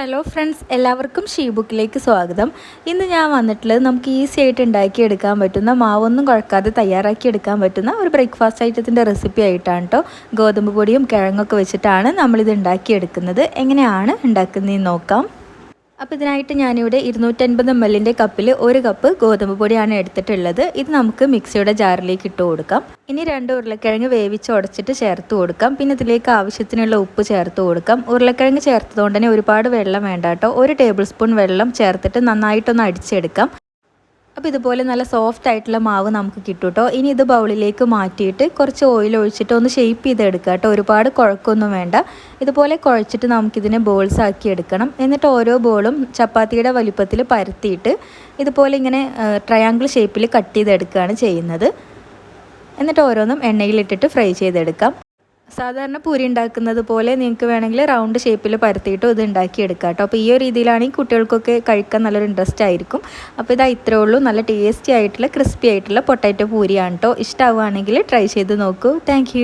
Hello friends എല്ലാവർക്കും she ബുക്കിലേക്ക് സ്വാഗതം. ഇന്ന് ഞാൻ വന്നിട്ടുള്ളത് നമുക്ക് ഈസി ആയിട്ട് ഉണ്ടാക്കി എടുക്കാൻ പറ്റുന്ന മാവൊന്നും കുഴക്കാതെ തയ്യാറാക്കി എടുക്കാൻ പറ്റുന്ന ഒരു ബ്രേക്ക്ഫാസ്റ്റ് ഐറ്റത്തിന്റെ റെസിപ്പി ആയിട്ടാണ് കേട്ടോ ഗോതമ്പ് പൊടിയും കിഴങ്ങൊക്കെ വെച്ചിട്ടാണ് നമ്മളിത് ഉണ്ടാക്കിയെടുക്കുന്നത്. എങ്ങനെയാണ് ഉണ്ടാക്കുന്നതെന്ന് നോക്കാം. അപ്പോൾ ഇതിനായിട്ട് ഞാനിവിടെ ഇരുന്നൂറ്റൻപത് എം എല്ലിന്റെ കപ്പിൽ ഒരു കപ്പ് ഗോതമ്പ് പൊടിയാണ് എടുത്തിട്ടുള്ളത്. ഇത് നമുക്ക് മിക്സിയുടെ ജാറിലേക്ക് ഇട്ട് കൊടുക്കാം. ഇനി രണ്ട് ഉരുളക്കിഴങ്ങ് വേവിച്ച് ഉടച്ചിട്ട് ചേർത്ത് കൊടുക്കാം. പിന്നെ ഇതിലേക്ക് ആവശ്യത്തിനുള്ള ഉപ്പ് ചേർത്ത് കൊടുക്കാം. ഉരുളക്കിഴങ്ങ് ചേർത്തതുകൊണ്ട് തന്നെ ഒരുപാട് വെള്ളം വേണ്ട കേട്ടോ. ഒരു ടേബിൾ സ്പൂൺ വെള്ളം ചേർത്തിട്ട് നന്നായിട്ടൊന്ന് അടിച്ചെടുക്കാം. അപ്പോൾ ഇതുപോലെ നല്ല സോഫ്റ്റ് ആയിട്ടുള്ള മാവ് നമുക്ക് കിട്ടും കേട്ടോ ഇനി ഇത് ബൗളിലേക്ക് മാറ്റിയിട്ട് കുറച്ച് ഓയിൽ ഒഴിച്ചിട്ട് ഒന്ന് ഷേപ്പ് ചെയ്തെടുക്കുക കേട്ടോ. ഒരുപാട് കുഴക്കൊന്നും വേണ്ട. ഇതുപോലെ കുഴച്ചിട്ട് നമുക്കിതിനെ ബോൾസ് ആക്കി എടുക്കണം. എന്നിട്ട് ഓരോ ബോളും ചപ്പാത്തിയുടെ വലിപ്പത്തിൽ പരത്തിയിട്ട് ഇതുപോലെ ഇങ്ങനെ ട്രയാങ്കിൾ ഷേപ്പിൽ കട്ട് ചെയ്തെടുക്കുകയാണ് ചെയ്യുന്നത്. എന്നിട്ട് ഓരോന്നും എണ്ണയിലിട്ടിട്ട് ഫ്രൈ ചെയ്തെടുക്കാം. സാധാരണ പൂരി ഉണ്ടാക്കുന്നത് പോലെ നിങ്ങൾക്ക് വേണമെങ്കിൽ റൗണ്ട് ഷേപ്പിൽ പരത്തിയിട്ട് ഇത് ഉണ്ടാക്കിയെടുക്കാം കേട്ടോ. അപ്പോൾ ഈ ഒരു രീതിയിലാണെങ്കിൽ കുട്ടികൾക്കൊക്കെ കഴിക്കാൻ നല്ലൊരു ഇൻട്രസ്റ്റ് ആയിരിക്കും. അപ്പോൾ ഇതാ ഇത്രേ ഉള്ളൂ. നല്ല ടേസ്റ്റി ആയിട്ടുള്ള ക്രിസ്പി ആയിട്ടുള്ള പൊട്ടാറ്റോ പൂരിയാണ് കേട്ടോ. ഇഷ്ടമാവുകയാണെങ്കിൽ ട്രൈ ചെയ്ത് നോക്കൂ. താങ്ക്